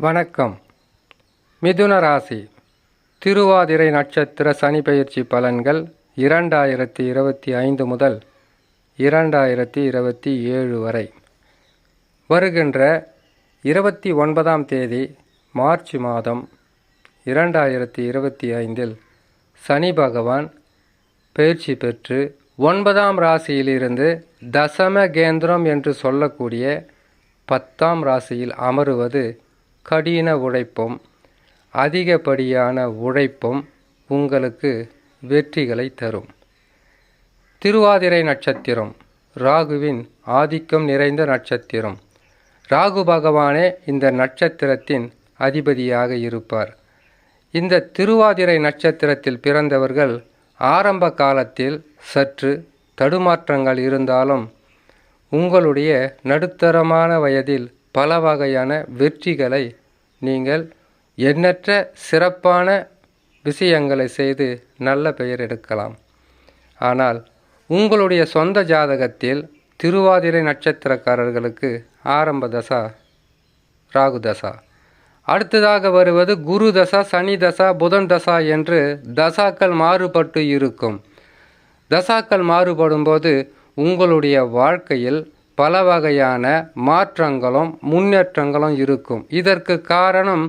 வணக்கம். மிதுன ராசி. திருவாதிரை நட்சத்திர சனி பயிற்சி பலன்கள் இரண்டாயிரத்தி இருபத்தி ஐந்து முதல் இரண்டாயிரத்தி இருபத்தி ஏழு வரை. வருகின்ற இருபத்தி ஒன்பதாம் தேதி மார்ச் மாதம் இரண்டாயிரத்தி இருபத்தி ஐந்தில் சனி பகவான் பயிற்சி பெற்று ஒன்பதாம் ராசியிலிருந்து தசம கேந்திரம் என்று சொல்லக்கூடிய பத்தாம் ராசியில் அமருவது கடின உழைப்பும் அதிகப்படியான உழைப்பும் உங்களுக்கு வெற்றிகளை தரும். திருவாதிரை நட்சத்திரம் ராகுவின் ஆதிக்கம் நிறைந்த நட்சத்திரம். ராகு பகவானே இந்த நட்சத்திரத்தின் அதிபதியாக இருப்பார். இந்த திருவாதிரை நட்சத்திரத்தில் பிறந்தவர்கள் ஆரம்ப காலத்தில் சற்று தடுமாற்றங்கள் இருந்தாலும் உங்களுடைய நடுத்தரமான வயதில் பல வகையான வெற்றிகளை நீங்கள் எண்ணற்ற சிறப்பான விஷயங்களை செய்து நல்ல பெயர் எடுக்கலாம். ஆனால் உங்களுடைய சொந்த ஜாதகத்தில் திருவாதிரை நட்சத்திரக்காரர்களுக்கு ஆரம்ப தசா ராகு தசா. அடுத்ததாக வருவது குரு தசா சனி தசா புதன் தசா என்று தசாக்கள் மாறுபட்டு இருக்கும். தசாக்கள் மாறுபடும் போது உங்களுடைய வாழ்க்கையில் பல வகையான மாற்றங்களும் முன்னேற்றங்களும் இருக்கும். இதற்கு காரணம்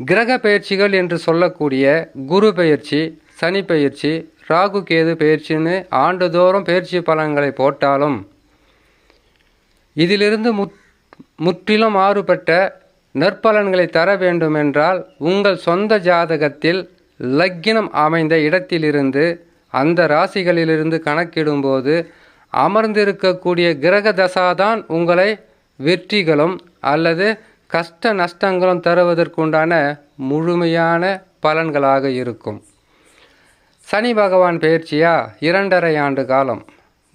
கிரக பயிற்சிகள் என்று சொல்லக்கூடிய குரு பயிற்சி சனி பயிற்சி ராகு கேது பயிற்சின்னு ஆண்டுதோறும் பயிற்சி பலன்களை போட்டாலும் இதிலிருந்து முத் முற்றிலும் மாறுபட்ட நற்பலன்களை தர வேண்டுமென்றால் உங்கள் சொந்த ஜாதகத்தில் லக்கினம் அமைந்த இடத்திலிருந்து அந்த ராசிகளிலிருந்து கணக்கிடும்போது அமர்ந்திருக்கக்கூடிய கிரக தசாதான் உங்களை வெற்றிகளும் அல்லது கஷ்ட நஷ்டங்களும் தருவதற்குண்டான முழுமையான பலன்களாக இருக்கும். சனி பகவான் பயிற்சியா? இரண்டரை ஆண்டு காலம்.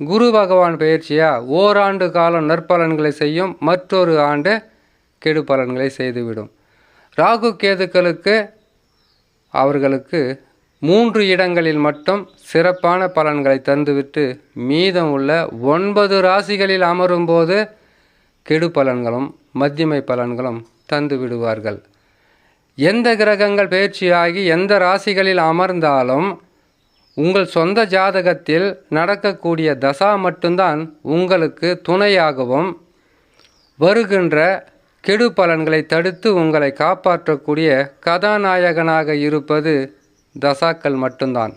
குரு பகவான் பயிற்சியா? ஓராண்டு காலம் நற்பலன்களை செய்யும் மற்றொரு ஆண்டு கெடு பலன்களை செய்துவிடும். ராகு கேதுக்களுக்கு அவர்களுக்கு மூன்று இடங்களில் மட்டும் சிறப்பான பலன்களை தந்துவிட்டு மீதம் உள்ள ஒன்பது ராசிகளில் அமரும்போது கெடு பலன்களும் மத்தியமை பலன்களும் தந்து விடுவார்கள். எந்த கிரகங்கள் பயிற்சியாகி எந்த ராசிகளில் அமர்ந்தாலும் உங்கள் சொந்த ஜாதகத்தில் நடக்கக்கூடிய தசா மட்டும்தான் உங்களுக்கு துணையாகவும் வருகின்ற கெடு பலன்களை தடுத்து உங்களை காப்பாற்றக்கூடிய கதாநாயகனாக இருப்பது தசாக்கள் மட்டும்தான்.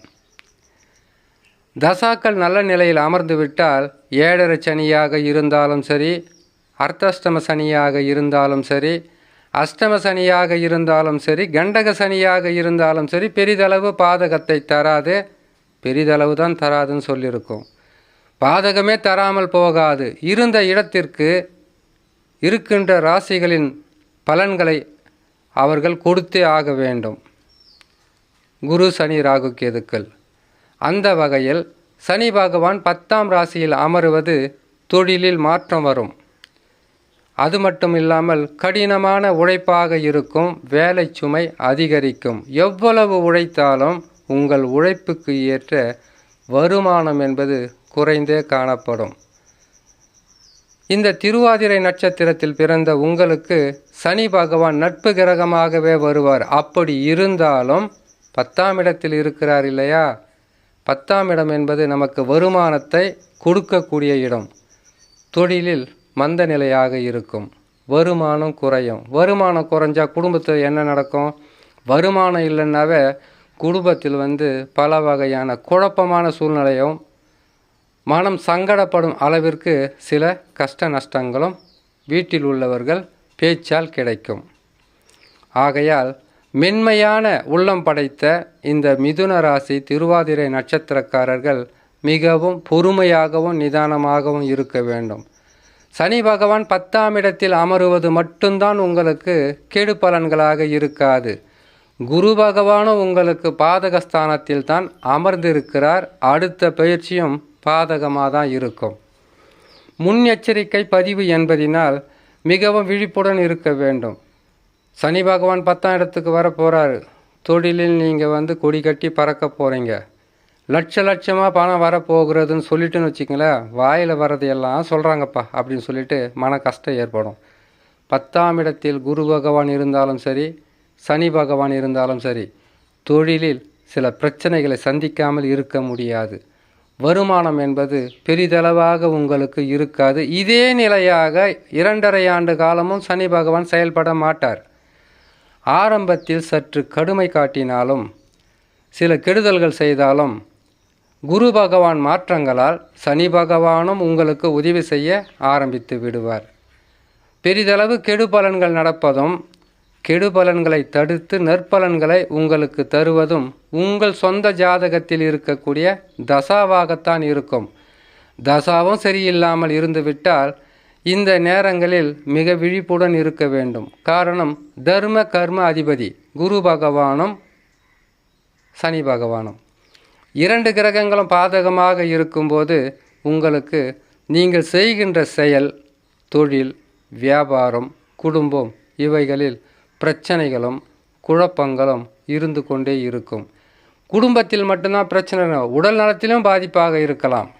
தசாக்கள் நல்ல நிலையில் அமர்ந்து விட்டால் ஏழரை சனியாக இருந்தாலும் சரி அர்த்தஷ்டம சனியாக இருந்தாலும் சரி அஷ்டம சனியாக இருந்தாலும் சரி கண்டக சனியாக இருந்தாலும் சரி பெரிதளவு பாதகத்தை தராது. பெரிதளவு தான் தராதுன்னு சொல்லியிருக்கோம். பாதகமே தராமல் போகாது. இருந்த இடத்திற்கு இருக்கின்ற ராசிகளின் பலன்களை அவர்கள் கொடுத்தே ஆக வேண்டும். குரு சனி ராகு கேதுக்கள். அந்த வகையில் சனி பகவான் பத்தாம் ராசியில் அமருவது தொழிலில் மாற்றம் வரும். அது மட்டும் இல்லாமல் கடினமான உழைப்பாக இருக்கும் வேலை சுமை அதிகரிக்கும். எவ்வளவு உழைத்தாலும் உங்கள் உழைப்புக்கு ஏற்ற வருமானம் என்பது குறைந்தே காணப்படும். இந்த திருவாதிரை நட்சத்திரத்தில் பிறந்த உங்களுக்கு சனி பகவான் நட்பு கிரகமாகவே வருவார். அப்படி இருந்தாலும் பத்தாம் இடத்தில் இருக்கிறார் இல்லையா? பத்தாம் இடம் என்பது நமக்கு வருமானத்தை கொடுக்கக்கூடிய இடம். தொழிலில் மந்த நிலையாக இருக்கும். வருமானம் குறையும். வருமானம் குறைஞ்சா குடும்பத்தில் என்ன நடக்கும்? வருமானம் இல்லைன்னாவே குடும்பத்தில் வந்து பல வகையான குழப்பமான சூழ்நிலையும் மனம் சங்கடப்படும் அளவிற்கு சில கஷ்ட நஷ்டங்களும் வீட்டில் உள்ளவர்கள் பேச்சால் கிடைக்கும். ஆகையால் மென்மையான உள்ளம் படைத்த இந்த மிதுன ராசி திருவாதிரை நட்சத்திரக்காரர்கள் மிகவும் பொறுமையாகவும் நிதானமாகவும் இருக்க வேண்டும். சனி பகவான் பத்தாம் இடத்தில் அமருவது மட்டும்தான் உங்களுக்கு கெடு பலன்களாக இருக்காது. குரு பகவானும் உங்களுக்கு பாதகஸ்தானத்தில் தான் அமர்ந்திருக்கிறார். அடுத்த பயிற்சியும் பாதகமாக தான் இருக்கும். முன்னெச்சரிக்கை பதிவு என்பதினால் மிகவும் விழிப்புடன் இருக்க வேண்டும். சனி பகவான் பத்தாம் இடத்துக்கு வர போகிறாரு தொழிலில் நீங்கள் வந்து கொடி கட்டி பறக்க போகிறீங்க லட்ச லட்சமாக பணம் வரப்போகிறதுன்னு சொல்லிட்டுன்னு வச்சுக்கங்களேன் வாயில் வர்றது எல்லாம் சொல்கிறாங்கப்பா அப்படின்னு சொல்லிட்டு மன கஷ்டம் ஏற்படும். பத்தாம் இடத்தில் குரு பகவான் இருந்தாலும் சரி சனி பகவான் இருந்தாலும் சரி தொழிலில் சில பிரச்சனைகளை சந்திக்காமல் இருக்க முடியாது. வருமானம் என்பது பெரிதளவாக உங்களுக்கு இருக்காது. இதே நிலையாக இரண்டரை ஆண்டு காலமும் சனி பகவான் செயல்பட மாட்டார். ஆரம்பத்தில் சற்று கடுமை காட்டினாலும் சில கெடுதல்கள் செய்தாலும் குரு பகவான் மாற்றங்களால் சனி பகவானும் உங்களுக்கு உதவி செய்ய ஆரம்பித்து விடுவார். பெரிதளவு கெடு பலன்கள் நடப்பதும் கெடு பலன்களை தடுத்து நற்பலன்களை உங்களுக்கு தருவதும் உங்கள் சொந்த ஜாதகத்தில் இருக்கக்கூடிய தசாவாகத்தான் இருக்கும். தசாவும் சரியில்லாமல் இருந்துவிட்டால் இந்த நேரங்களில் மிக விழிப்புடன் இருக்க வேண்டும். காரணம் தர்ம கர்ம அதிபதி குரு பகவானும் சனி பகவானும். இரண்டு கிரகங்களும் பாதகமாக இருக்கும்போது உங்களுக்கு நீங்கள் செய்கின்ற செயல் தொழில் வியாபாரம் குடும்பம் இவைகளில் பிரச்சனைகளும் குழப்பங்களும் இருந்து கொண்டே இருக்கும். குடும்பத்தில் மட்டும்தான் பிரச்சனை உடல் நலத்திலும் பாதிப்பாக இருக்கலாம்.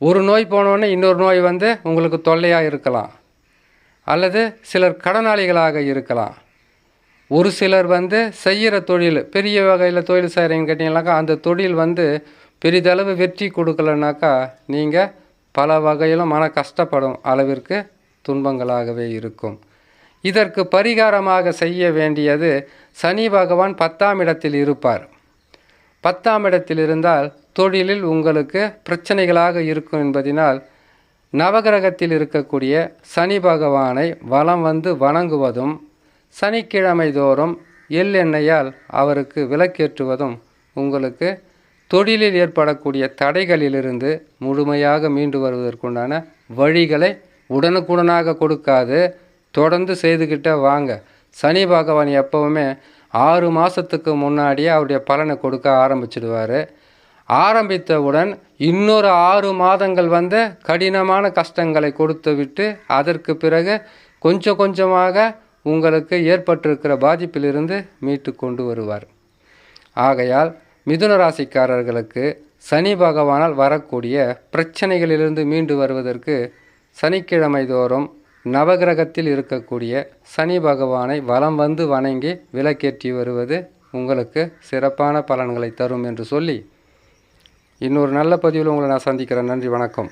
ஒரு நோய் போனோடனே இன்னொரு நோய் வந்து உங்களுக்கு தொல்லையாக இருக்கலாம். அல்லது சிலர் கடனாளிகளாக இருக்கலாம். ஒரு சிலர் வந்து செய்கிற தொழில் பெரிய வகையில் தொழில் செய்கிறீங்கன்னு கேட்டிங்கனாக்கா அந்த தொழில் வந்து பெரிதளவு வெற்றி கொடுக்கலனாக்கா நீங்கள் பல வகையிலும் மன கஷ்டப்படும் அளவிற்கு துன்பங்களாகவே இருக்கும். இதற்கு பரிகாரமாக செய்ய வேண்டியது சனி பகவான் பத்தாம் இடத்தில் இருப்பார். பத்தாம் இடத்தில் இருந்தால் தொழிலில் உங்களுக்கு பிரச்சனைகளாக இருக்கும் என்பதினால் நவகிரகத்தில் இருக்கக்கூடிய சனி பகவானை வலம் வந்து வணங்குவதும் சனிக்கிழமை தோறும் எள்ளெண்ணெயால் அவருக்கு விளக்கேற்றுவதும் உங்களுக்கு தொழிலில் ஏற்படக்கூடிய தடைகளிலிருந்து முழுமையாக மீண்டு வருவதற்குண்டான வழிகளை உடனுக்குடனாக கொடுக்காது. தொடர்ந்து செய்துக்கிட்ட வாங்க. சனி பகவான் எப்பவுமே ஆறு மாதத்துக்கு முன்னாடியே அவருடைய பலனை கொடுக்க ஆரம்பிச்சிடுவார். ஆரம்பித்தவுடன் இன்னொரு ஆறு மாதங்கள் வந்து கடினமான கஷ்டங்களை கொடுத்து விட்டு அதற்கு பிறகு கொஞ்சம் கொஞ்சமாக உங்களுக்கு ஏற்பட்டிருக்கிற பாதிப்பிலிருந்து மீட்டு கொண்டு வருவார். ஆகையால் மிதுன ராசிக்காரர்களுக்கு சனி பகவானால் வரக்கூடிய பிரச்சனைகளிலிருந்து மீண்டு வருவதற்கு சனிக்கிழமை தோறும் நவகிரகத்தில் இருக்கக்கூடிய சனி பகவானை வலம் வந்து வணங்கி விளக்கேற்றி வருவது உங்களுக்கு சிறப்பான பலன்களை தரும் என்று சொல்லி இன்னொரு நல்ல பதிவில் உங்களை நான் சந்திக்கிறேன். நன்றி வணக்கம்.